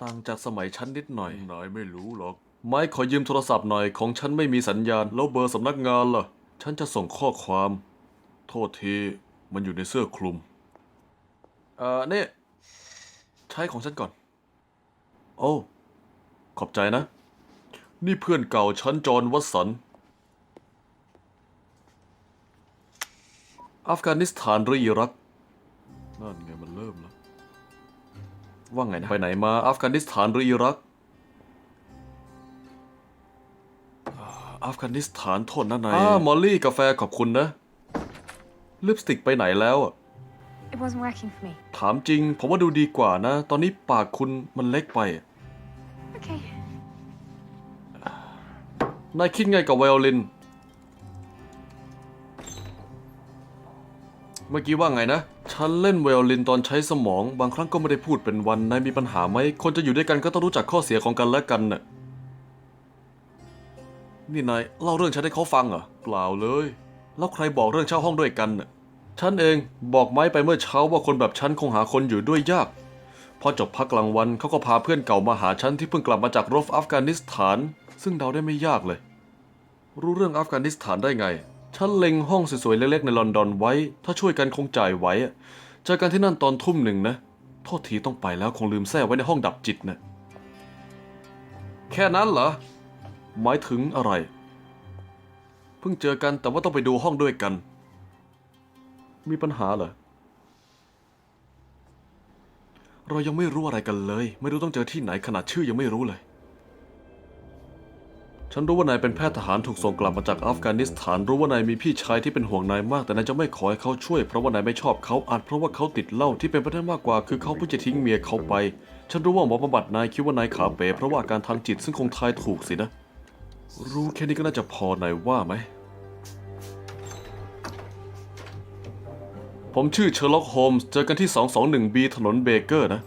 ต่างจากสมัยฉันนิดหน่อยนายไม่รู้หรอก ไม้ขอยืมโทรศัพท์หน่อยของฉันไม่มีสัญญาณ แล้วเบอร์สำนักงานล่ะ ฉันจะส่งข้อความ โทษที มันอยู่ในเสื้อคลุม เอ่อนี่ใช้ของฉันก่อน โอ้ ขอบใจนะ นี่เพื่อนเก่าฉันจอห์นวัตสัน อัฟกานิสถานหรืออิรัก นั่นไงมันเริ่มแล้ว ว่าไงนะไปไหนมาอัฟกานิสถานหรืออิรักอ่าอัฟกานิสถานโทษนะนายอ่ามอลลี่กาแฟขอบคุณนะ ลิปสติกไปไหนแล้วอะ It wasn't working for me. ถามจริง ผมว่าดูดีกว่านะ ตอนนี้ปากคุณมันเล็กไปอะ Okay. นายคิดไงกับไวโอลิน เมื่อกี้ว่าไงนะ ฉันเล่นไวโอลินตอนใช้สมอง บางครั้งก็ไม่ได้พูดเป็นวันนายมีปัญหาไหม คนจะอยู่ด้วยกันก็ต้องรู้จักข้อเสียของกันและกันน่ะ นี่นายเล่าเรื่องฉันให้เขาฟังเหรอ เปล่าเลย แล้วใครบอกเรื่องเช่าห้องด้วยกันน่ะ ฉันเองบอกไม้ไปเมื่อเช้าว่าคนแบบฉันคงหาคนอยู่ด้วยยาก พอจบพักกลางวันเขาก็พาเพื่อนเก่ามาหาฉันที่เพิ่งกลับมาจากรบอัฟกานิสถาน ซึ่งเดาได้ไม่ยากเลย รู้เรื่องอัฟกานิสถานได้ไง ฉันเล็งห้องสวยๆเล็กๆในลอนดอนไว้ ถ้าช่วยกันคงจ่ายไหวอะเจอกันที่นั่นตอนทุ่มหนึ่งนะ โทษทีต้องไปแล้วคงลืมแท้ไว้ในห้องดับจิตนะ แค่นั้นเหรอ หมายถึงอะไร เพิ่งเจอกันแต่ว่าต้องไปดูห้องด้วยกัน มีปัญหาเหรอ เรายังไม่รู้อะไรกันเลย ไม่รู้ต้องเจอที่ไหนขนาดชื่อยังไม่รู้เลย ฉันรู้ว่านายเป็นแพทย์ทหารถูกส่งกลับมาจากอัฟกานิสถาน รู้ว่านายมีพี่ชายที่เป็นห่วงนายมาก แต่นายจะไม่ขอให้เขาช่วยเพราะว่านายไม่ชอบเขาอาจเพราะว่าเขาติดเหล้าที่เป็นไปได้มากกว่าคือเขาเพิ่งจะทิ้งเมียเขาไป ฉันรู้ว่าหมอบำบัดนายคิดว่านายขาเป๋เพราะว่าอาการทางจิตซึ่งคงทายถูกสินะ รู้แค่นี้ก็น่าจะพอนายว่าไหมผมชื่อเชอร์ล็อกโฮมส์เจอกันที่ 221B ถนนเบเกอร์นะ